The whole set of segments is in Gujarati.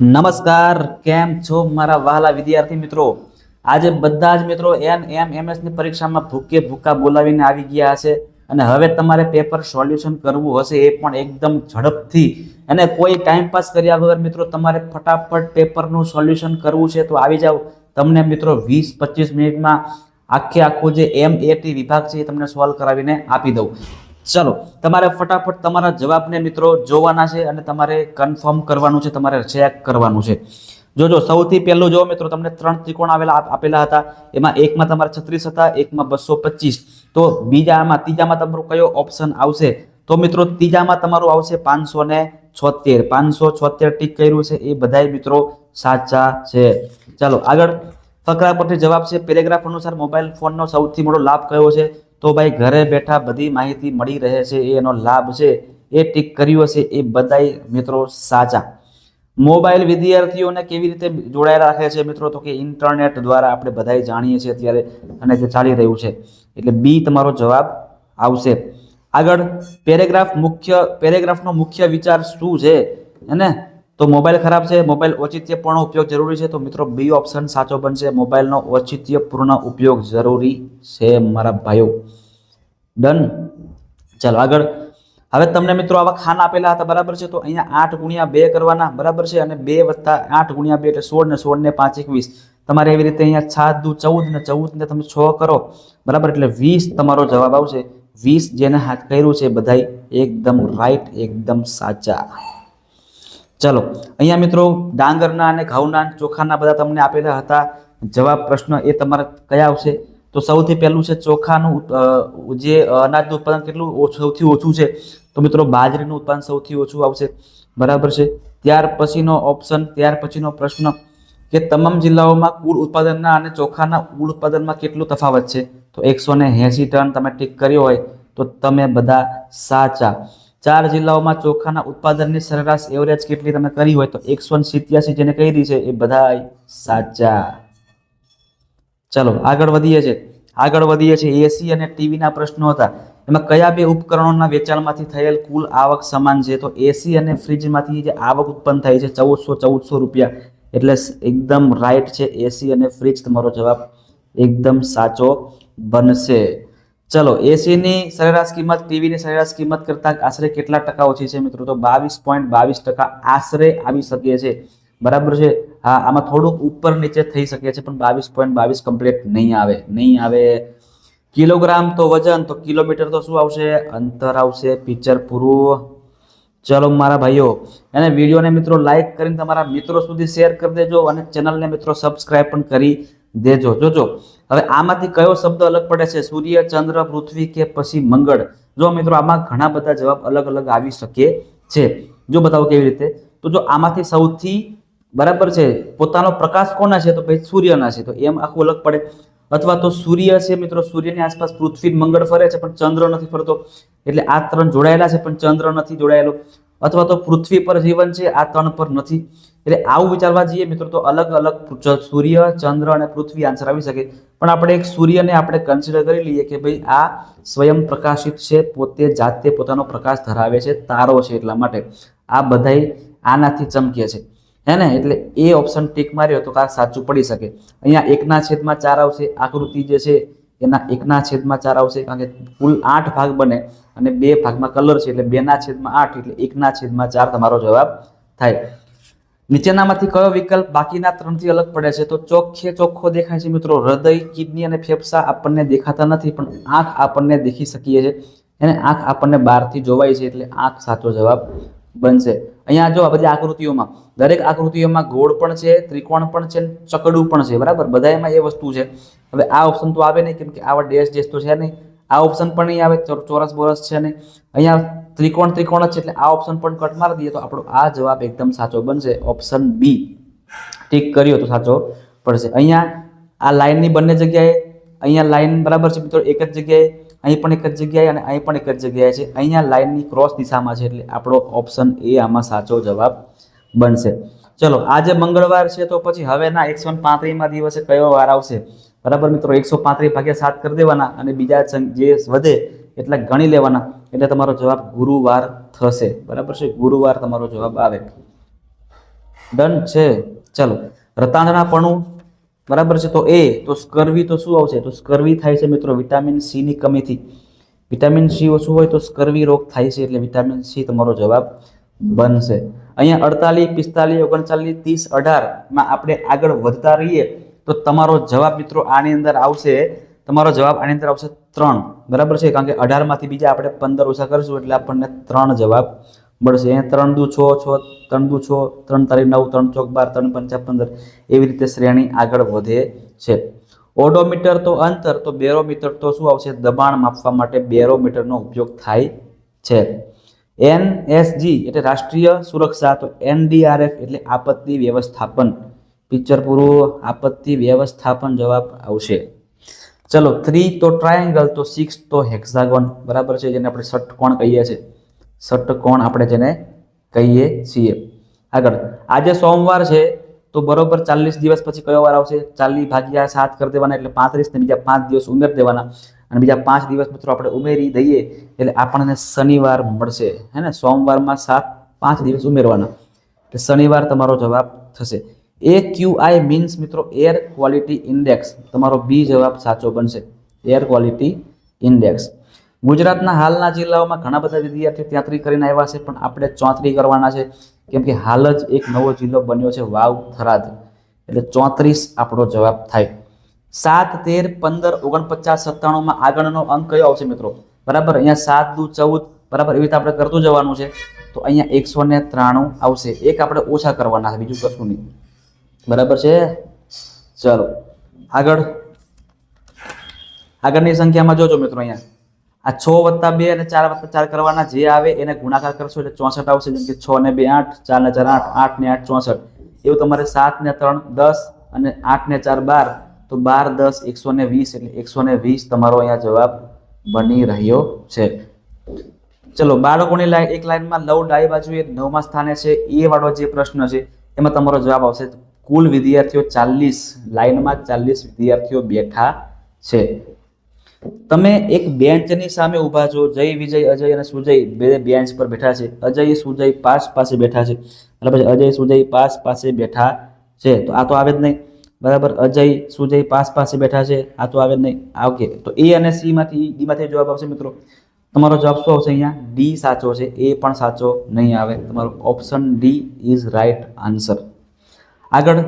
નમસ્કાર, કેમ છો મારા વહાલા વિદ્યાર્થી મિત્રો? આજે બધા જ મિત્રો એન એમ એમએસની પરીક્ષામાં ભૂકે ભૂકા બોલાવીને આવી ગયા હશે અને હવે તમારે પેપર સોલ્યુશન કરવું હશે એ પણ એકદમ ઝડપથી. અને કોઈ ટાઈમ પાસ કર્યા વગર મિત્રો, તમારે ફટાફટ પેપરનું સોલ્યુશન કરવું છે તો આવી જાઓ. તમને મિત્રો વીસ પચીસ મિનિટમાં આખે આખું જે એમ એટી વિભાગ છે એ તમને સોલ્વ કરાવીને આપી દઉં. ચલો, તમારે ફટાફટ તમારા જવાબને મિત્રો જોવાના છે અને તમારે કન્ફર્મ કરવાનું છે, તમારે ચેક કરવાનું છે. જોજો, સૌથી પહેલું જો મિત્રો તમને ત્રણ ત્રિકોણ આવેલા આપેલા હતા, એમાં એકમાં તમારા છત્રીસ હતા, એકમાં બસો પચીસ. તો બીજામાં, ત્રીજામાં તમારો કયો ઓપ્શન આવશે? તો મિત્રો ત્રીજામાં તમારું આવશે પાંચસો ને છોતેર પાંચસો છોતેર ટીક કર્યું છે, એ બધાય મિત્રો સાચા છે. ચાલો, આગળ ફકરા પરથી જવાબ છે, પેરેગ્રાફ અનુસાર મોબાઈલ ફોનનો સૌથી મોટો લાભ કયો છે? તો ભાઈ ઘરે બેઠા બધી માહિતી મળી રહે છે, એનો લાભ છે, એ ટીક કર્યો હશે, એ બધાય મિત્રો સાચા. મોબાઈલ વિદ્યાર્થીઓને કેવી રીતે જોડાયેલા રાખે છે મિત્રો? તો કે ઇન્ટરનેટ દ્વારા આપણે બધાય જાણીએ છીએ અત્યારે અને જે ચાલી રહ્યું છે. એટલે બી તમારો જવાબ આવશે. આગળ, પેરેગ્રાફ મુખ્ય, પેરેગ્રાફનો મુખ્ય વિચાર શું છે? એને તો મોબાઈલ ખરાબ છે, મોબાઈલ ઔચિત્યપૂર્ણ ઉપયોગ જરૂરી છે. તો મિત્રો, બી ઓપ્શન સાચો બનશે. મોબાઈલનો ઔચિત્યપૂર્ણ ઉપયોગ જરૂરી છે, મારા ભાઈઓ. ડન ચાલો આગળ. હવે તમને મિત્રો આવા ખાના આપેલા હતા, બરાબર છે? તો અહીંયા આઠ ગુણ્યા બે કરવાના, બરાબર છે? અને બે વત્તા આઠ ગુણ્યા બે એટલે સોળ ને સોળ ને પાંચ એકવીસ. તમારે એવી રીતે અહીંયા સાત દુ ચૌદ ને ચૌદ ને તમે છ કરો, બરાબર? એટલે વીસ તમારો જવાબ આવશે. વીસ જેને હાથ કર્યું છે, બધાય એકદમ રાઈટ એકદમ સાચા. ચલો, અહીંયા મિત્રો ડાંગરના અને ઘઉંના ચોખાના બધા તમને આપેલા હતા. જવાબ પ્રશ્ન એ તમારા કયા આવશે? તો સૌથી પહેલું છે ચોખાનું જે અનાજનું ઉત્પાદન કેટલું સૌથી ઓછું છે? તો મિત્રો બાજરીનું ઉત્પાદન સૌથી ઓછું આવશે. બરાબર છે? ત્યાર પછીનો ઓપ્શન, ત્યાર પછીનો પ્રશ્ન કે તમામ જિલ્લાઓમાં કુલ ઉત્પાદનના અને ચોખાના કુલ ઉત્પાદનમાં કેટલું તફાવત છે? તો એકસો ને ટન તમે ટીક કર્યો હોય તો તમે બધા સાચા. ચાર જિલ્લાઓમાં ચોખાના ઉત્પાદનની સરેરાશ એવરેજ કેટલી તમે કરી હોય તો એકસો સિત્યાસી જેને કરી છે એ બધા સાચા. ચલો, આગળ વધીએ છે. આગળ વધીએ છે. એસી અને ટીવીના પ્રશ્નો હતા. એમાં કયા બે ઉપકરણોના વેચાણમાંથી થયેલ કુલ આવક સમાન છે? તો એસી અને ફ્રીજમાંથી જે આવક ઉત્પન્ન થાય છે, ચૌદસો ચૌદસો રૂપિયા. એટલે એકદમ રાઈટ છે. એસી અને ફ્રીજ તમારો જવાબ એકદમ સાચો બનશે. ચલો એસીની સરેરાશ કિંમત ટીવીની સરેરાશ કિંમત કરતાં આશરે કેટલા ટકા ઓછી છે મિત્રો? તો બાવીસ પોઈન્ટ બાવીસ ટકા આશરે આવી શકે છે. બરાબર છે? હા, આમાં થોડુંક ઉપર નીચે થઈ શકે છે, પણ બાવીસ પોઈન્ટ બાવીસ કમ્પ્લીટ નહીં આવે નહીં આવે. કિલોગ્રામ તો વજન, તો કિલોમીટર તો શું આવશે? અંતર આવશે, પિક્ચર પૂરું. ચલો મારા ભાઈઓ અને વિડીયોને મિત્રો લાઇક કરીને તમારા મિત્રો સુધી શેર કરી દેજો અને ચેનલને મિત્રો સબસ્ક્રાઈબ પણ કરી દેજો, જોજો. હવે આમાંથી કયો શબ્દ અલગ પડે છે? સૂર્ય, ચંદ્ર, પૃથ્વી કે પછી મંગળ? જો મિત્રો, આમાં ઘણા બધા જવાબ અલગ અલગ આવી શકે છે. જો બતાવો કેવી રીતે? તો જો આમાંથી સૌથી બરાબર છે, પોતાનો પ્રકાશ કોના છે? તો ભાઈ સૂર્યના છે. તો એમ આખું અલગ પડે. અથવા તો સૂર્ય છે મિત્રો, સૂર્યની આસપાસ પૃથ્વી મંગળ ફરે છે, પણ ચંદ્ર નથી ફરતો. એટલે આ ત્રણ જોડાયેલા છે, પણ ચંદ્ર નથી જોડાયેલો. અથવા તો પૃથ્વી પર જીવન છે, આ ત્રણ પર નથી. એટલે આવું વિચારવા જઈએ મિત્રો તો અલગ અલગ સૂર્ય, ચંદ્ર અને પૃથ્વી આન્સર આવી શકે. પણ આપણે એક સૂર્યને આપણે કન્સિડર કરી લઈએ કે ભાઈ આ સ્વયં પ્રકાશિત છે, પોતે જાતે પોતાનો પ્રકાશ ધરાવે છે, તારો છે એટલા માટે. આ બધાય આનાથી ચમકે છે. હે ને? એટલે એ ઓપ્શન ટીક માર્યો તો કાંઈક સાચું પડી શકે. અહીંયા એકના છેદમાં ચાર આવશે, આકૃતિ જે છે એના એકના છેદમાં ચાર આવશે, કારણ કે કુલ આઠ ભાગ બને અને બે ભાગમાં કલર છે, એટલે બેના છેદમાં આઠ, એટલે એકના છેદમાં ચાર તમારો જવાબ થાય. નીચેનામાંથી કયો વિકલ્પ બાકીના ત્રણથી અલગ પડે છે? તો ચોખ્ખે ચોખ્ખો દેખાય છે મિત્રો. હૃદય, કિડની અને ફેફસા આપણને દેખાતા નથી, પણ આંખ આપણને દેખી શકીએ છીએ. અને આંખ આપણને બહારથી જોવાય છે એટલે આંખ સાચો જવાબ બનશે. અહીંયા જો આ બધી આકૃતિઓમાં, દરેક આકૃતિઓમાં ગોળ પણ છે, ત્રિકોણ પણ છે ચકડું પણ છે. બરાબર? બધા એમાં એ વસ્તુ છે. હવે આ ઓપ્શન તો આવે નહીં, કેમ કે આવા ડેશ ડેશ તો છે નહીં. આ ઓપ્શન પણ નહીં આવે, ચોરસ બોરસ છે નહીં. અહીંયા ત્રિકોણ ત્રિકોણ જ છે એટલે આ ઓપ્શન પણ કટ મારી દઈએ તો આપણો આ જવાબ એકદમ સાચો બનશે. ઓપ્શન બી ટીક કર્યો તો સાચો પડશે. અહીંયા આ લાઈનની બંને જગ્યાએ, અહીંયા લાઈન બરાબર છે મિત્રો, એક જ જગ્યાએ, અહીં પણ એક જ જગ્યાએ અને અહીં પણ એક જ જગ્યાએ છે. અહીંયા લાઈનની ક્રોસ દિશામાં છે એટલે આપણો ઓપ્શન એ આમાં સાચો જવાબ બનશે. ચલો, આજે મંગળવાર છે તો પછી હવેના એકસો પાંત્રીસમાં દિવસે કયો વાર આવશે? બરાબર મિત્રો, એકસો પાંત્રીસ ભાગ્યા સાત કરી દેવાના અને બીજા જે વધે એટલા ગણી લેવાના. એટલે તમારો જવાબ ગુરુવાર થશે. બરાબર છે? ગુરુવાર તમારો જવાબ આવે. ડન છે. ચલો. રતાંગણાપણું બરાબર છે? તો એ, તો સ્કર્વી તો શું આવશે? તો સ્કર્વી થાય છે મિત્રો વિટામિન સીની કમીથી. વિટામિન સી ઓછું હોય તો સ્કર્વી રોગ થાય છે એટલે વિટામિન સી તમારો જવાબ બનશે. અહીંયા અડતાલીસ, પિસ્તાલીસ, ઓગણચાલીસ, ત્રીસ અઢારમાં આપણે આગળ વધતા રહીએ તો તમારો જવાબ મિત્રો આની અંદર આવશે તમારો જવાબ આની અંદર આવશે ત્રણ. બરાબર છે? કારણ કે અઢારમાંથી બીજા આપણે પંદર ઓછા કરીશું એટલે આપણને ત્રણ જવાબ મળશે. અહીંયા ત્રણ દુ છ છ, ત્રણ દુ છ, ત્રણ તારીખ નવ, ત્રણ ચોક બાર, ત્રણ પંચા પંદર. એવી રીતે શ્રેણી આગળ વધે છે. ઓડોમીટર તો અંતર, તો બેરોમીટર તો શું આવશે? દબાણ માપવા માટે બેરોમીટરનો ઉપયોગ થાય છે. એનએસજી એટલે રાષ્ટ્રીય સુરક્ષા, તો એનડીઆરએફ એટલે આપત્તિ વ્યવસ્થાપન. પિક્ચર પૂરું, આપત્તિ વ્યવસ્થાપન જવાબ આવશે. ચલો થ્રી તો ટ્રાયેંગલ તો સિક્સ તો હેક્સાગોન બરાબર છે? જેને આપણે ષટકોણ કહીએ છીએ. ષટકોણ આપણે જેને કહીએ છીએ? આગળ, આજે સોમવાર છે, તો બરોબર ચાલીસ દિવસ પછી કયો વાર આવશે? ચાલીસ ભાગ્યા સાત કરી દેવાના, એટલે પાંત્રીસ ને બીજા પાંચ દિવસ ઉમેરી દેવાના. અને બીજા પાંચ દિવસ મિત્રો આપણે ઉમેરી દઈએ, એટલે આપણને શનિવાર મળશે. હે ને? સોમવારમાં સાત પાંચ દિવસ ઉમેરવાના. એટલે શનિવાર તમારો જવાબ થશે. એ ક્યુ આઈ મીન્સ મિત્રો એર ક્વોલિટી ઇન્ડેક્સ તમારો બી જવાબ સાચો બનશે. એર ક્વોલિટી ઇન્ડેક્સ ગુજરાતના હાલના જિલ્લાઓમાં ઘણા બધા વિદ્યાર્થીઓ ત્યાંત્રી કરીને આવ્યા છે, પણ આપણે ચોત્રી કરવાના છે, કેમ કે હાલ જ એક નવો જિલ્લો બન્યો છે, વાવ થરાદ. એટલે ચોત્રીસ આપણો જવાબ થાય. સાત તેર પંદર ઓગણપચાસ સત્તાણુંમાં આગળનો અંક કયો આવશે મિત્રો? બરાબર, અહીંયા સાત દુ ચૌદ, બરાબર, એવી રીતે આપણે કરતું જવાનું છે. તો અહીંયા એકસો ત્રાણું આવશે. એક આપણે ઓછા કરવાના છે, બીજું કશું નહીં. બરાબર છે? ચાલો, આગળ. આગળની સંખ્યામાં જોજો મિત્રો અહીંયા. આ છ વત્તા બે અને ચાર વત્તા ચાર કરવાના જે આવે એને ગુણાકાર કરશો એટલે ચોસઠ આવશે, જેમ કે છ ને બે આઠ, ચાર ને ચાર આઠ આઠ ને આઠ ચોસઠ. એવું તમારે સાત ને ત્રણ, દસ અને આઠ ને ચાર બાર, તો બાર, દસ, એકસો ને વીસ એટલે એકસો ને વીસ તમારો અહીંયા જવાબ બની રહ્યો છે. ચલો, બાળકોની લાઈન એક લાઈનમાં લવ ડાઈ એ નવમા સ્થાને છે. એ વાળો જે પ્રશ્ન છે, એમાં તમારો જવાબ આવશે. કુલ વિદ્યાર્થીઓ ચાલીસ, લાઇનમાં ચાલીસ વિદ્યાર્થીઓ બેઠા છે. તમે એક બેન્ચની સામે ઊભા છો, જય વિજય, અજય અને સુજય, બે બેન્ચ પર બેઠા છે. અજય, સુજય, પાસ પાસે બેઠા છે. બરાબર છે અજય, સુજય, પાસ પાસે બેઠા છે. તો આ તો આવે જ નહીં. બરાબર? અજય, સુજય, પાસ પાસે બેઠા છે. આ તો આવે જ નહીં. ઓકે. તો એ અને સી માંથી ડી માંથી જવાબ આવશે મિત્રો. તમારો જવાબ શું આવશે અહીંયા? ડી સાચો છે. એ પણ સાચો નહીં આવે. તમારો option D is right answer આગળ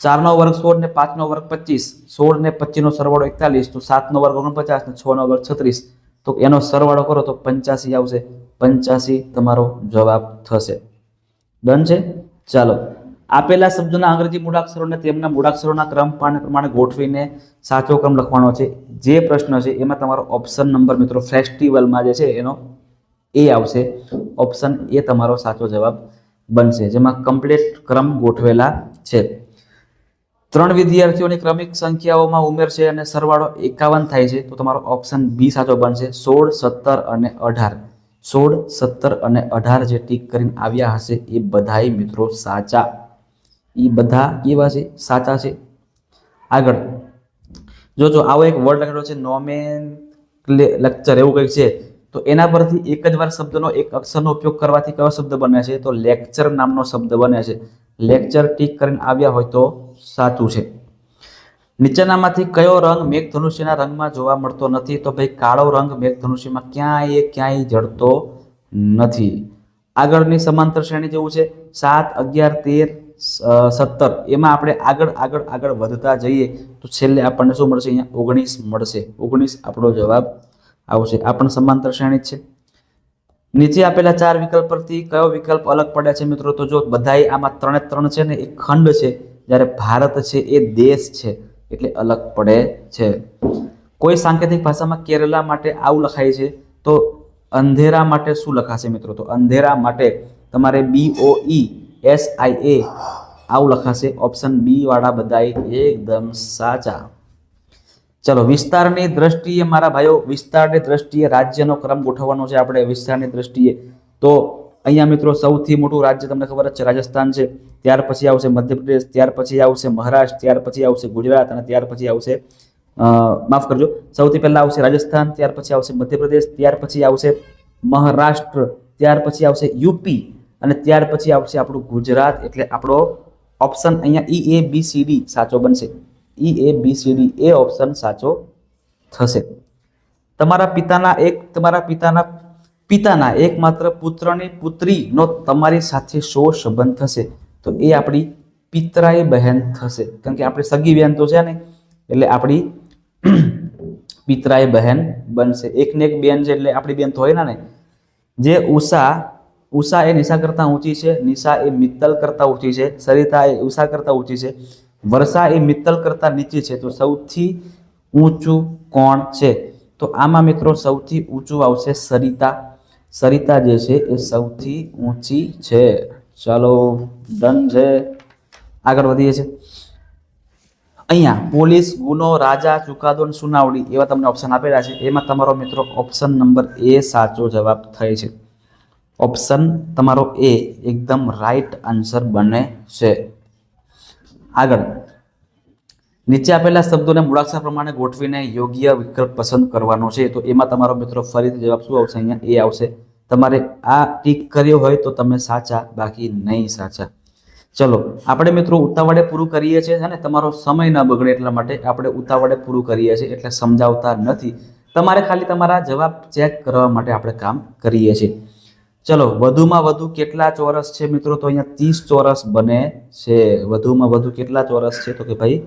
ચારનો વર્ગ સોળ ને પાંચનો વર્ગ પચીસ, સોળ ને પચીસનો સરવાળો એકતાલીસ, તો સાતનો વર્ગ ઓગણપચાસ ને છનો વર્ગ છત્રીસ. તો એનો સરવાળો કરો તો પંચ્યાસી આવશે. પંચ્યાસી તમારો જવાબ થશે. ડન છે? ચાલો. આપેલા શબ્દોના અંગ્રેજી મૂળાક્ષરોને તેમના મૂળાક્ષરોના ક્રમ પ્રમાણે ગોઠવીને સાચો ક્રમ લખવાનો છે. જે પ્રશ્ન છે એમાં તમારો ઓપ્શન નંબર મિત્રો, ફેસ્ટિવલમાં જે છે એનો એ આવશે. ઓપ્શન એ તમારો સાચો જવાબ બનશે, જેમાં કમ્પ્લીટ ક્રમ ગોઠવેલા છે. ત્રણ વિદ્યાર્થીઓની ક્રમિક સંખ્યાઓમાં ઉમેર છે અને સરવાળો એકાવન થાય છે, તો તમારો ઓપ્શન બી સાચો બનશે. સોળ, સત્તર અને અઢાર. સોળ, સત્તર અને અઢાર જે ટીક કરીને આવ્યા હશે, એ બધાય મિત્રો સાચા. એ બધા કેવા છે? સાચા છે. આગળ. જોજો, આવો એક વર્ડ લખેલો છે, નોમેન લેક્ચર એવું કંઈક છે. તો એના પરથી એક જ વાર શબ્દનો એક અક્ષરનો ઉપયોગ કરવાથી કયો શબ્દ બને છે? તો લેક્ચર નામનો શબ્દ બને છે. લેક્ચર ટીક કરીને આવ્યા હોય તો સાચું છે. નીચેનામાંથી કયો રંગ મેઘધનુષ્યના રંગમાં જોવા મળતો નથી? તો ભાઈ કાળો રંગ મેઘધનુષ્યમાં ક્યાંય ક્યાંય જડતો નથી. આગળની સમાંતર શ્રેણી જેવું છે. સાત, અગિયાર, તેર સત્તર. એમાં આપણે આગળ આગળ આગળ વધતા જઈએ તો છેલ્લે આપણને શું મળશે? અહીંયા ઓગણીસ મળશે. ઓગણીસ આપણો જવાબ આવશે આ પણ સમાંતર શ્રેણી છે. નીચે આપેલા ચાર વિકલ્પ પરથી કયો વિકલ્પ અલગ પડે છે મિત્રો? તો જો બધાય આમાં ત્રણે ત્રણ છે ને એ ખંડ છે, જ્યારે ભારત છે એ દેશ છે, એટલે અલગ પડે છે. કોઈ સાંકેતિક ભાષામાં કેરલા માટે આવું લખાય છે. તો અંધેરા માટે શું લખાશે મિત્રો? તો અંધેરા માટે તમારે બી ઓ ઈ એસ આઈ એ આવું લખાશે. ઓપ્શન બી વાળા બધાય એકદમ સાચા. ચલો, વિસ્તારની દ્રષ્ટિએ મારા ભાઈઓ, વિસ્તારની દ્રષ્ટિએ રાજ્યનો ક્રમ ગોઠવવાનો છે આપણે, વિસ્તારની દ્રષ્ટિએ. તો અહીંયા મિત્રો સૌથી મોટું રાજ્ય તમને ખબર જ છે, રાજસ્થાન છે. ત્યાર પછી આવશે મધ્યપ્રદેશ, ત્યાર પછી આવશે મહારાષ્ટ્ર, ત્યાર પછી આવશે ગુજરાત અને ત્યાર પછી આવશે માફ કરજો. સૌથી પહેલા આવશે રાજસ્થાન, ત્યાર પછી આવશે મધ્યપ્રદેશ, ત્યાર પછી આવશે મહારાષ્ટ્ર, ત્યાર પછી આવશે યુપી અને ત્યાર પછી આવશે આપણું ગુજરાત. એટલે આપણો ઓપ્શન અહીંયા ઈ એ બી સી ડી સાચો બનશે. E, A, B, C, D, A option સાચો થશે. તમારા પિતાના એક, તમારા પિતાના પિતાના એકમાત્ર પુત્રની પુત્રીનો તમારી સાથે શો સંબંધ થશે. તો એ આપણી પિતરાઈ બહેન થશે. કારણ કે આપણી સગી બહેન તો છે ને, એટલે આપણી પિતરાય બહેન બનશે. એકને એક બેન છે એટલે આપણી બેન તો હોય ને જે ઉષા ઉષા એ નિશા કરતાં ઊંચી છે, નિશા એ મિત્તલ કરતાં ઊંચી છે, સરિતા એ ઉષા કરતાં ઊંચી છે. વર્ષા એ મિત્તલ કરતાં નીચી છે. તો સૌથી ઊંચું કોણ છે? તો આમાં મિત્રો સૌથી ઊંચું આવશે સરિતા. સરિતા જે છે એ સૌથી ઊંચી છે. ચાલો ડન છે. આગળ વધીએ છે અહીંયા, પોલીસ, ગુનો, રાજા, ચુકાદો સુનાવણી એવા તમને ઓપ્શન આપેલા છે. એમાં તમારો મિત્રો ઓપ્શન નંબર એ સાચો જવાબ થાય છે. ઓપ્શન તમારો એ એકદમ રાઈટ આન્સર બને છે. આગળ. નીચે આપેલા શબ્દોને મૂળાક્ષર પ્રમાણે ગોઠવીને યોગ્ય વિકલ્પ પસંદ કરવાનો છે. તો એમાં તમારો મિત્રો ફરીથી જવાબ શું આવશે? અહીંયા એ આવશે. તમારે આ ટીક કર્યો હોય તો તમે સાચા, બાકી નહીં સાચા. ચલો, આપણે મિત્રો ઉતાવળે પૂરું કરીએ છીએ અને તમારો સમય ન બગડે એટલા માટે આપણે ઉતાવળે પૂરું કરીએ છીએ, એટલે સમજાવતા નથી. તમારે ખાલી તમારા જવાબ ચેક કરવા માટે આપણે કામ કરીએ છીએ. ચલો, વધુમાં વધુ કેટલા ચોરસ છે મિત્રો? તો અહીંયા ત્રીસ ચોરસ બને છે. વધુમાં વધુ કેટલા ચોરસ છે? તો કે ભાઈ,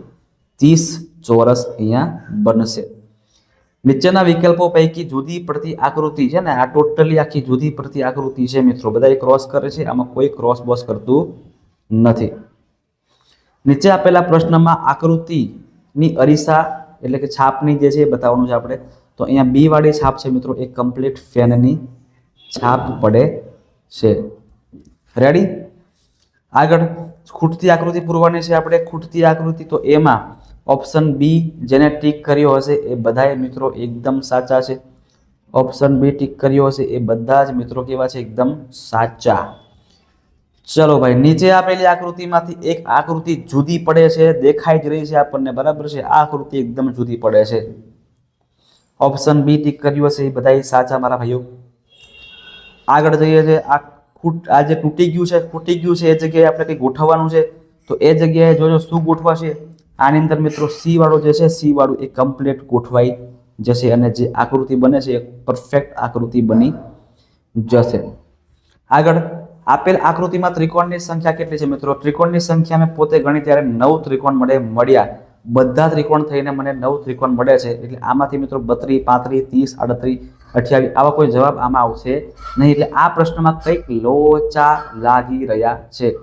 ત્રીસ ચોરસ અહીંયા બનશે. નીચેના વિકલ્પો પૈકી જુદી પડતી આકૃતિ છે ને, આ ટોટલી આખી જુદી પડતી આકૃતિ છે મિત્રો. બધા ક્રોસ કરે છે, આમાં કોઈ ક્રોસ બોસ કરતું નથી. નીચે આપેલા પ્રશ્નમાં આકૃતિની અરીસા એટલે કે છાપની જે છે એ બતાવવાનું છે આપણે. તો અહીંયા બી વાળી છાપ છે મિત્રો, એ કમ્પ્લીટ ફેનની છાપ પડે છે. રેડી આગળ ખૂટતી આકૃતિ પૂરવાની છે આપણે. ખૂટતી આકૃતિ તો એમાં ઓપ્શન બી જેને ટીક કર્યો હશે એ બધાએ મિત્રો એકદમ સાચા છે. ઓપ્શન બી ટીક કર્યો હશે એ બધા જ મિત્રો કેવા છે? એકદમ સાચા. ચલો ભાઈ, નીચે આપેલી આકૃતિમાંથી એક આકૃતિ જુદી પડે છે, દેખાઈ જ રહી છે આપણને, બરાબર છે? આ આકૃતિ એકદમ જુદી પડે છે. ઓપ્શન બી ટીક કર્યું હશે એ બધા સાચા, મારા ભાઈઓ. આગળ જઈએ છે આ ખૂટ, આ જે તૂટી ગયું છે, ખૂટી ગયું છે, એ જગ્યાએ આપણે કંઈ ગોઠવવાનું છે? તો એ જગ્યાએ જોજો શું ગોઠવાશે? આની અંદર મિત્રો સી વાળો જે છે, સી વાળું એ કમ્પ્લીટ ગોઠવાઈ જશે અને જે આકૃતિ બને છે, એ પરફેક્ટ આકૃતિ બની જશે. આગળ, આપેલ આકૃતિમાં ત્રિકોણની સંખ્યા કેટલી છે મિત્રો? ત્રિકોણની સંખ્યા મેં પોતે ગણી ત્યારે નવ ત્રિકોણ મળે, મળ્યા. બધા ત્રિકોણ થઈને મને નવ ત્રિકોણ મળે છે. એટલે આમાંથી મિત્રો બત્રીસ, પાંત્રીસ, ત્રીસ, આડત્રીસ અઠ્યાવીસ. આવા કોઈ જવાબ આમાં આવશે નહીં. એટલે આ પ્રશ્નમાં કંઈક લોચા લાગી રહ્યા છે.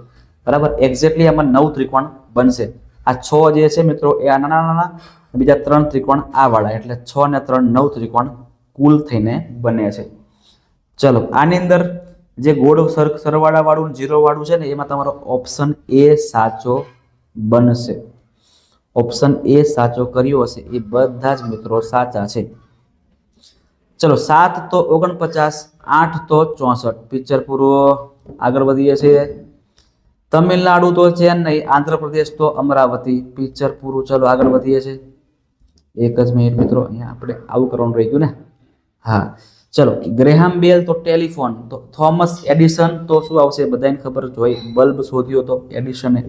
બરાબર? એક્ઝેક્ટલી આમાં નવ ત્રિકોણ બનશે. આ છ જે છે મિત્રો, એ આ નાના નાના, બીજા ત્રણ ત્રિકોણ આ વાળા એટલે છ ને ત્રણ નવ ત્રિકોણ કુલ થઈને બને છે. ચલો, આની અંદર જે ગોળ સર સરવાળા વાળું જીરો વાળું છે ને, એમાં તમારો ઓપ્શન એ સાચો બનશે. ઓપ્શન એ સાચો કર્યો હશે. એ બધા જ મિત્રો સાચા છે. ચલો, સાત તો ઓગણપચાસ, આઠ તો ચોસઠ. પિક્ચર પૂરો આગળ વધીએ છીએ. તમિલનાડુ તો ચેન્નઈ આંધ્રપ્રદેશ તો અમરાવતી. પિક્ચર પૂરું, ચલો, આગળ વધીએ છીએ. એક જ મિનિટ મિત્રો, અહીંયા આપણે આવું કરવાનું રહી ગયું ને? હા. ચલો, ગ્રેહામ બેલ તો ટેલિફોન. તો થોમસ એડિસન તો શું આવશે? બધાને ખબર જ બલ્બ શોધ્યો તો એડિસને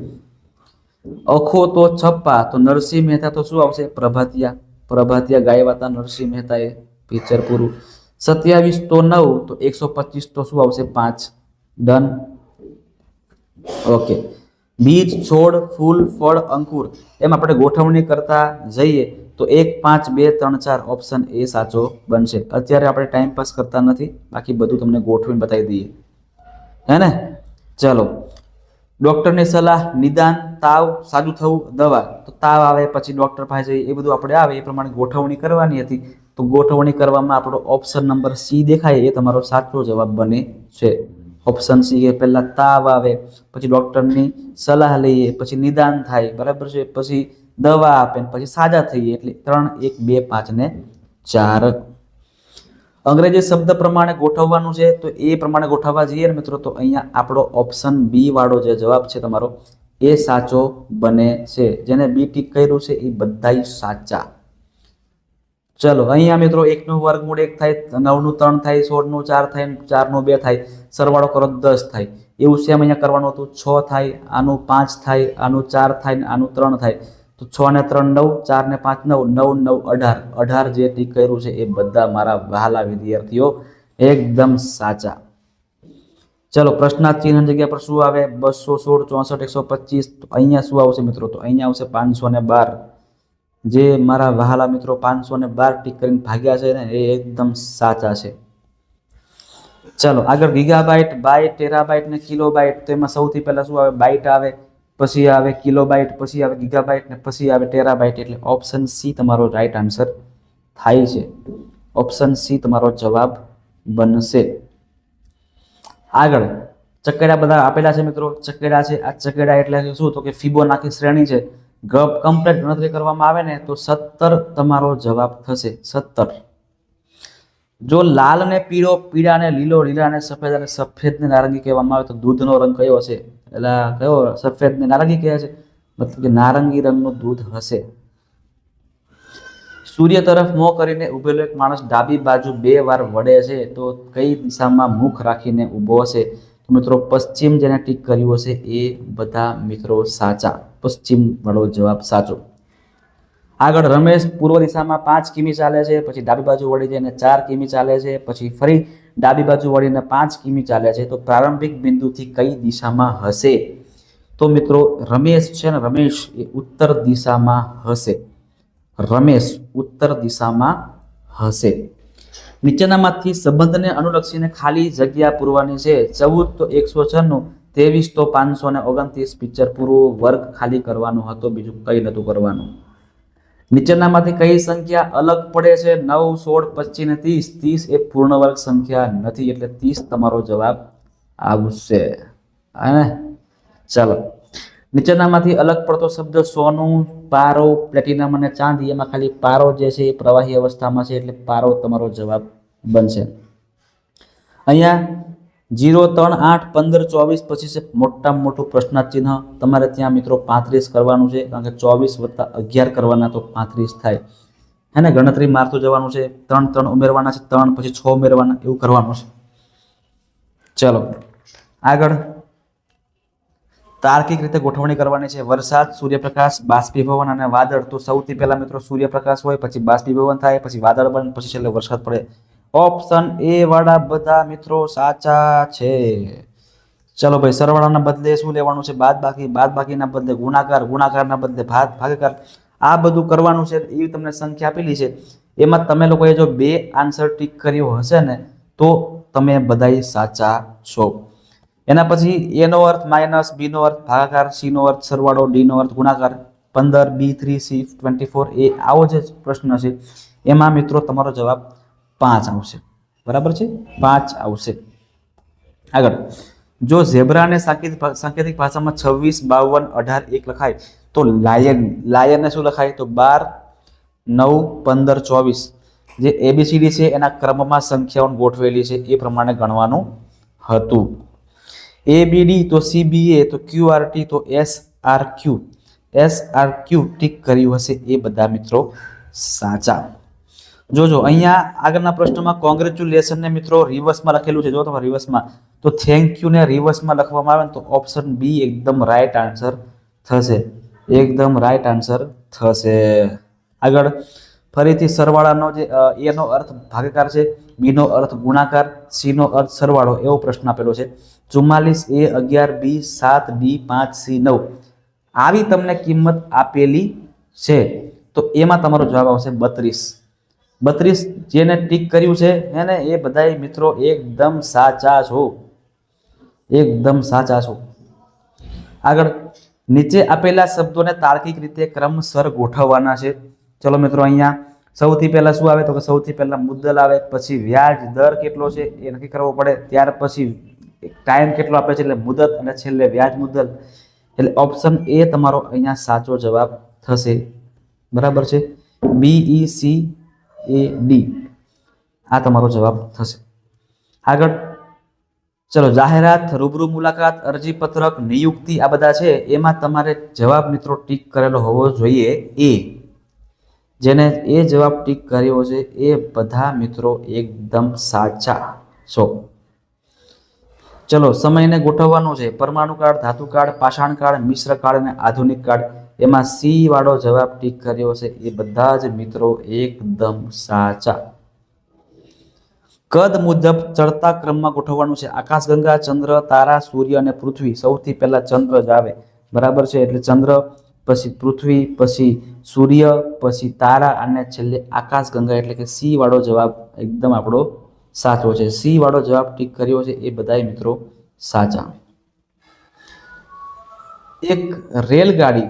અખો તો છપ્પા. તો નરસિંહ મહેતા તો શું આવશે? પ્રભાતિયા. પ્રભાતિયા ગાયવા હતા નરસિંહ મહેતાએ પિક્ચર પૂરું. સત્યાવીસ તો નવ, તો એકસો પચીસ તો શું આવશે? પાંચ. ડન ઓકે બીજ, છોડ, ફૂલ, ફળ, અંકુર. એમ આપણે ગોઠવણી કરતા જઈએ, તો એક, પાંચ, બે, ત્રણ, ચાર ઓપ્શન એ સાચો બનશે. અત્યારે આપણે ટાઈમ પાસ કરતા નથી. બાકી બધું તમને ગોઠવીને બતાવી દઈએ. હે ને? ચલો. ડૉક્ટરની સલાહ, નિદાન, તાવ, સાજું થવું, દવા. તો તાવ આવે, પછી ડૉક્ટર પાસે જઈએ. એ બધું આપણે આવે. એ પ્રમાણે ગોઠવણી કરવાની હતી. તો ગોઠવણી કરવામાં આપણો ઓપ્શન નંબર સી દેખાય એ તમારો સાચો જવાબ બને છે. ઓપ્શન સી એ પહેલાં તાવ આવે, પછી ડૉક્ટરની સલાહ લઈએ, પછી નિદાન થાય, બરાબર છે? પછી દવા આપે પછી સાજા થઈએ એટલે ત્રણ, એક, બે, પાંચ ને ચાર. અંગ્રેજી શબ્દ પ્રમાણે ગોઠવવાનું છે તો એ પ્રમાણે ગોઠવવા જઈએ ને મિત્રો તો અહીંયા આપણો ઓપ્શન બી વાળો જે જવાબ છે તમારો એ સાચો બને છે. જેને બી ટીક કર્યું છે એ બધાય સાચા. ચલો, અહીંયા મિત્રો એકનું વર્ગમૂળ એક થાય, નવનું ત્રણ થાય, સોળનું ચાર થાય ચારનું બે થાય, સરવાળો કરો દસ થાય. એવું સેમ અહીંયા કરવાનું હતું, છ થાય, આનું પાંચ થાય, આનું ચાર થાય આનું ત્રણ થાય. તો છ ને ત્રણ નવ, ચાર ને પાંચ નવ નવ નવ, અઢાર. અઢાર જે ટીક કર્યું છે એ બધા મારા વહાલા વિદ્યાર્થીઓ એકદમ સાચા. ચલો પ્રશ્નાર્થ ચિહ્ન જગ્યા પર શું આવે? બસો સોળ, ચોસઠ, એકસો પચીસ અહીંયા શું આવશે મિત્રો? તો અહીંયા આવશે પાંચસો ને બાર. જે મારા વહાલા મિત્રો પાંચસો ને બાર ટીક કરીને ભાગ્યા છે ને, એ એકદમ સાચા છે. ચલો, આગળ ગીગાબાઇટ બાઇટ ટેરાબાઇટ ને કિલોબાઇટ તો એમાં સૌથી પહેલાં શું આવે? બાઇટ આવે, પછી આવે કિલોબાઇટ પછી આવે ગીગાબાઇટ ને પછી આવે ટેરાબાઇટ એટલે ઓપ્શન સી તમારો રાઈટ આન્સર થાય છે. ઓપ્શન સી તમારો જવાબ બનશે. આગળ, ચકેડા બધા આપેલા છે મિત્રો? ચકેડા છે. આ ચકેડા એટલે શું? તો કે ફિબોનાકી શ્રેણી છે. કમ્પ્લીટ ગણતરી કરવામાં આવે ને તો સત્તર તમારો જવાબ થશે. સત્તર. જો લાલ ને પીળો પીળા ને લીલો લીલા ને સફેદ અને સફેદ ને નારંગી કહેવામાં આવે તો દૂધનો રંગ કયો હશે? એટલે કયો? સફેદ ને નારંગી કહે છે. મતલબ કે નારંગી રંગનું દૂધ હશે. સૂર્ય તરફ મોં કરીને ઉભેલો એક માણસ ડાબી બાજુ બે વાર વળે છે તો કઈ દિશામાં મુખ રાખીને ઊભો હશે? તો મિત્રો, પશ્ચિમ જેને ટીક કર્યું હશે એ બધા મિત્રો સાચા. પશ્ચિમ વાળો જવાબ સાચો. આગળ રમેશ પૂર્વ દિશામાં પાંચ કિમી ચાલે છે, પછી ડાબી બાજુ વળી જઈને ચાર કિમી ચાલે છે, પછી ફરી ડાબી બાજુ વળીને પાંચ કિમી ચાલે છે. તો પ્રારંભિક બિંદુથી કઈ દિશામાં હશે? તો મિત્રો, રમેશ છે ને, રમેશ એ ઉત્તર દિશામાં હશે. રમેશ ઉત્તર દિશામાં હશે. નીચેનામાંથી સંબંધને અનુલક્ષીને ખાલી જગ્યા પૂરવાની છે. ચૌદ તો એકસો છન્નું, ત્રેવીસ તો પાંચસો ને ઓગણત્રીસ પિક્ચર પૂરું વર્ગ ખાલી કરવાનો હતો, બીજું કંઈ નહોતું કરવાનું. નીચેનામાંથી કઈ સંખ્યા અલગ પડે છે? નવ, સોળ, પચીસ ને ત્રીસ. ત્રીસ એ પૂર્ણ વર્ગ સંખ્યા નથી, એટલે ત્રીસ તમારો જવાબ આવશે. અને ચાલો નીચેનામાંથી અલગ પડતો શબ્દ સોનું, પારો, પ્લેટિનમ અને ચાંદી, એમાં ખાલી પારો જે છે એ પ્રવાહી અવસ્થામાં છે એટલે પારો તમારો જવાબ બનશે. અહીંયા જીરો, ત્રણ, આઠ, પંદર, ચોવીસ પછી છે મોટામાં મોટું પ્રશ્નાર્થ તમારે ત્યાં મિત્રો પાંત્રીસ કરવાનું છે, કારણ કે ચોવીસ વત્તા અગિયાર કરવાના તો પાંત્રીસ થાય. હે ને ગણતરી મારતું જવાનું છે, ત્રણ ત્રણ ઉમેરવાના છે, ત્રણ, પછી છ ઉમેરવાના, એવું કરવાનું છે. ચલો, આગળ. તાર્કિક રીતે ગોઠવણી કરવાની છે. વરસાદ, સૂર્યપ્રકાશ, બાષ્પીભવન અને વાદળ. તો સૌથી પહેલા મિત્રો સૂર્યપ્રકાશ હોય, પછી બાષ્પીભવન થાય, પછી વાદળ બને, પછી છેલ્લે વરસાદ પડે. ઓપ્શન એ વાળા બધા મિત્રો સાચા છે. ચલો ભાઈ, સરવાળાના બદલે શું લેવાનું છે? બાદ બાકી બાદ બાકીના બદલે ગુણાકાર, ગુણાકારના બદલે ભાગ, ભાગાકાર. આ બધું કરવાનું છે એવી તમને સંખ્યા આપેલી છે. એમાં તમે લોકોએ જો બે આન્સર ટીક કર્યો હશે ને, તો તમે બધાય સાચા છો. એના પછી એનો અર્થ માઇનસ બીનો અર્થ ભાગાકાર સીનો અર્થ સરવાળો ડીનો અર્થ ગુણાકાર. પંદર B three C twenty four A આવો જે પ્રશ્ન છે. એમાં મિત્રો તમારો જવાબ પાંચ આવશે. બરાબર છે? પાંચ આવશે. આગળ. જો ઝેબ્રાને સાંકેતિક સાંકેતિક ભાષામાં છવ્વીસ, બાવન, અઢાર, એક લખાય, તો લાયન, લાયનને શું લખાય? તો બાર, નવ, પંદર, ચોવીસ. જે એબીસીડી છે, એના ક્રમમાં સંખ્યાઓ ગોઠવેલી છે, એ પ્રમાણે ગણવાનું હતું. એ બીડી તો સીબીએ તો ક્યુ આર ટી તો S R Q S R Q tick કર્યું હશે એ બધા મિત્રો સાચા. જોજો, અહીંયા આગળના પ્રશ્નમાં કોંગ્રેચ્યુલેશન ને મિત્રો રિવર્સમાં લખેલું છે. જો તમે રિવર્સમાં તો થેન્ક યુ ને રિવર્સમાં લખવામાં આવે ને તો ઓપ્શન બી એકદમ રાઈટ આન્સર થશે. એકદમ રાઈટ આન્સર થશે. આગળ ફરીથી સરવાળાનો જે એનો અર્થ ભાગાકાર છે, બીનો અર્થ ગુણાકાર, સીનો અર્થ સરવાળો એવો પ્રશ્ન આપેલો છે. ચુમ્માલીસ એ અગિયાર, બી, સાત, ડી, પાંચ, સી, નવ. આવી તમને કિંમત આપેલી છે. તો એમાં તમારો જવાબ આવશે બત્રીસ. બત્રીસ જેને ટીક કર્યું છે, એને એ બધાય મિત્રો એકદમ સાચા છો. એકદમ સાચા છો. આગળ, નીચે આપેલા શબ્દોને તાર્કિક રીતે ક્રમસર ગોઠવવાના છે. ચલો મિત્રો, અહીંયા સૌથી પહેલાં શું આવે? તો કે સૌથી પહેલાં મુદ્દલ આવે, પછી વ્યાજ દર કેટલો છે એ નક્કી કરવો પડે, ત્યાર પછી ટાઈમ કેટલો આપે છે એટલે મુદત અને છેલ્લે વ્યાજ મુદ્દલ એટલે ઓપ્શન એ તમારો અહીંયા સાચો જવાબ થશે. બરાબર છે? બી ઈ સી એ ડી આ તમારો જવાબ થશે. આગળ. ચલો, જાહેરાત, રૂબરૂ મુલાકાત અરજી પત્રક નિયુક્તિ આ બધા છે, એમાં તમારે જવાબ મિત્રો ટીક કરેલો હોવો જોઈએ. એ. જેને એ જવાબ ટીક કર્યો છે, એ બધા મિત્રો એકદમ સાચા છો. ચલો, સમયને ગોઠવવાનો છે. પરમાણુ કાળ, ધાતુ કાળ, પાષાણ કાળ, મિશ્ર કાળ અને આધુનિક કાળ. એમાં સી વાળો જવાબ ટીક કર્યો છે. એ બધા જ મિત્રો એકદમ સાચા. કદ મુજબ ચડતા ક્રમમાં ગોઠવવાનું છે. આકાશગંગા ચંદ્ર, તારા, સૂર્ય અને પૃથ્વી સૌથી પહેલા ચંદ્ર જ આવે. બરાબર છે? એટલે ચંદ્ર પછી પૃથ્વી, પછી સૂર્ય, પછી તારા અને છેલ્લે આકાશગંગા એટલે કે સી વાળો જવાબ એકદમ આપણો સાચો છે. સી વાળો જવાબ ટીક કર્યો છે એ બધાય મિત્રો સાચા. એક રેલગાડી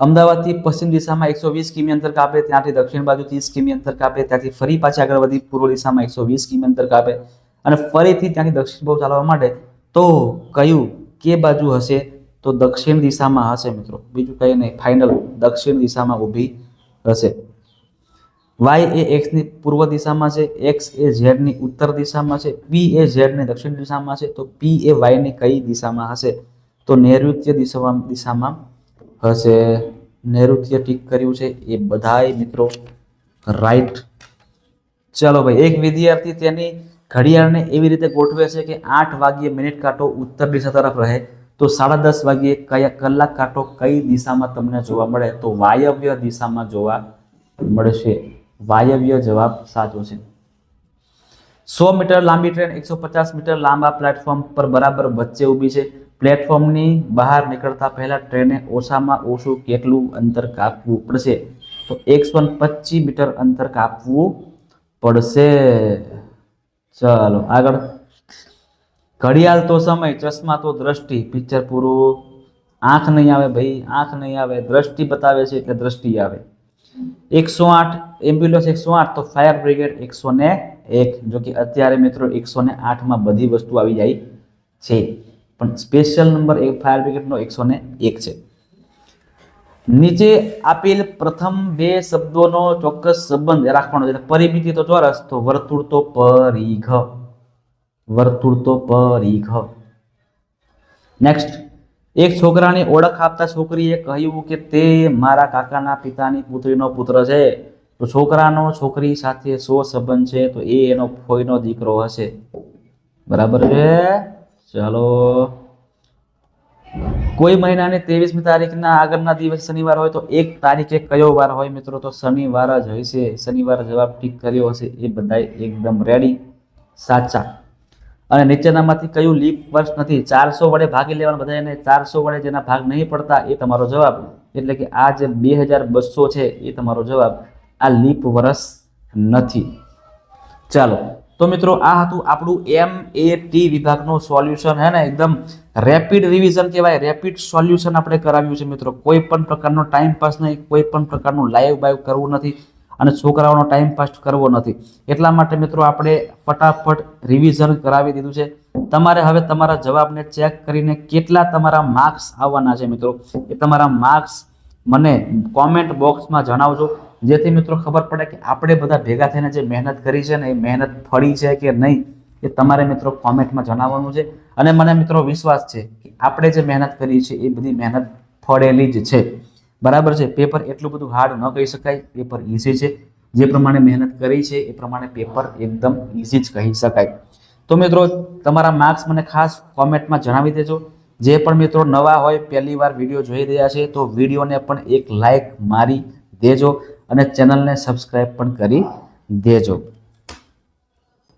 અમદાવાદથી પશ્ચિમ દિશામાં એકસો વીસ કિમી અંતર કાપે, ત્યાંથી દક્ષિણ બાજુ ત્રીસ કિમી અંતર કાપે, ત્યાંથી ફરી પાછી આગળ વધી પૂર્વ દિશામાં એકસો વીસ કિમી અંતર કાપે અને ફરીથી ત્યાંથી દક્ષિણ બહુ ચાલવા માટે તો કયું કે બાજુ હશે તો દક્ષિણ દિશામાં હશે મિત્રો. બીજું કંઈ નહીં. ફાઇનલ દક્ષિણ દિશામાં ઊભી હશે. વાય એ એક્સની પૂર્વ દિશામાં છે. એક્સ એ ઝેડની ઉત્તર દિશામાં છે. પી એ ઝેડની દક્ષિણ દિશામાં છે. તો પી એ વાયની કઈ દિશામાં હશે? તો નૈઋત્ય દિશામાં દિશામાં હશે. નૈઋત્ય ટીક કર્યું છે. એ બધાય મિત્રો રાઈટ ચાલો ભાઈ, એક વિદ્યાર્થી તેની ઘડિયાળને એવી રીતે ગોઠવે છે કે આઠ વાગ્યે મિનિટ કાંટો ઉત્તર દિશા તરફ રહે. તો સાડા દસ વાગ્યે કયા કલાક કાંટો કઈ દિશામાં તમને જોવા મળે? તો વાયવ્ય દિશામાં જોવા મળશે. વાયવ્ય જવાબ સાચો છે. સો મીટર લાંબી ટ્રેન, એકસો પચાસ મીટર લાંબા પ્લેટફોર્મ પર બરાબર વચ્ચે ઊભી છે. પ્લેટફોર્મની બહાર નીકળતા પહેલા ટ્રેને ઓછામાં ઓછું કેટલું અંતર કાપવું પડશે? તો એકસો પચીસ મીટર અંતર કાપવું પડશે. ચાલો આગળ. ઘડિયાળ તો સમય, ચશ્મા તો દ્રષ્ટિ પિક્ચર પૂરું આંખ નહીં આવે ભાઈ, આંખ નહીં આવે, દ્રષ્ટિ બતાવે છે એટલે દ્રષ્ટિ આવે. એકસો આઠ એમ્બ્યુલન્સ એકસો આઠ તો ફાયર બ્રિગેડ એકસો ને એક, જો કે અત્યારે મિત્રો એકસો ને આઠમાં બધી વસ્તુ આવી જાય છે. પણ સ્પેશિયલ નંબર એક ફાયર બ્રિગેડનો એકસો ને એક છે. નીચે આપેલ પ્રથમ બે શબ્દોનો ચોક્કસ સંબંધ રાખવાનો એટલે પરિમિતિ તો ચોરસ, તો વર્તુળ તો પરિઘ. વર્તુળ તો પરિઘ નેક્સ્ટ એક છોકરાની ઓળખ આપતા છોકરીએ કહ્યું કે તે મારા કાકાના પિતાની પુત્રીનો પુત્ર છે. તો છોકરાનો છોકરી સાથે સો સંબંધ છે? તો એ એનો ફોઈનો દીકરો હશે. બરાબર છે? ચાલો. કોઈ મહિનાની ત્રેવીસમી તારીખના આગળના દિવસ શનિવાર હોય તો એક તારીખે કયો વાર હોય મિત્રો? તો શનિવાર જ હશે શનિવાર જવાબ ઠીક કર્યો હશે. એ બધાય એકદમ રેડી સાચા. અને નીચેનામાંથી કયું લીપ વર્ષ નથી? ચારસો વડે ભાગી લેવાનું બધાને ચારસો વડે જેના ભાગ નહીં પડતા એ તમારો જવાબ. એટલે કે આ જે બે હજાર બસો છે એ તમારો જવાબ. આ લીપ વર્ષ નથી. ચાલો, તો મિત્રો આ હતું આપણું એમ એ ટી વિભાગનું સોલ્યુશન હે ને? એકદમ રેપિડ રિવિઝન કહેવાય. રેપિડ સોલ્યુશન આપણે કરાવ્યું છે મિત્રો. કોઈ પણ પ્રકારનો ટાઈમ પાસ નહીં. કોઈ પણ પ્રકારનું લાઈવ બાઈવ કરવું નથી. અને છોકરાઓનો ટાઈમ પાસ કરવો નથી. એટલા માટે મિત્રો આપણે ફટાફટ રિવિઝન કરાવી દીધું છે. તમારે હવે તમારા જવાબને ચેક કરીને કેટલા તમારા માર્ક્સ આવવાના છે મિત્રો. એ તમારા માર્ક્સ મને કોમેન્ટ બોક્સમાં જણાવજો. જેથી મિત્રો ખબર પડે કે આપણે બધા ભેગા થઈને જે મહેનત કરી છે ને એ મહેનત ફળી છે કે નહીં, એ તમારે મિત્રો કોમેન્ટમાં જણાવવાનું છે. અને મને મિત્રો વિશ્વાસ છે કે આપણે જે મહેનત કરી છે એ બધી મહેનત ફળેલી જ છે. બરાબર છે? પેપર એટલું બધું હાર્ડ ન કહી શકાય. પેપર ઇઝી છે. જે પ્રમાણે મહેનત કરી છે, એ પ્રમાણે પેપર એકદમ ઇઝી જ કહી શકાય. તો મિત્રો, તમારા માર્ક્સ મને ખાસ કોમેન્ટમાં જણાવી દેજો. જે પણ મિત્રો નવા હોય, પહેલી વાર વીડિયો જોઈ રહ્યા છે, તો વિડીયોને પણ એક લાઈક મારી દેજો અને ચેનલને સબસ્ક્રાઈબ પણ કરી દેજો.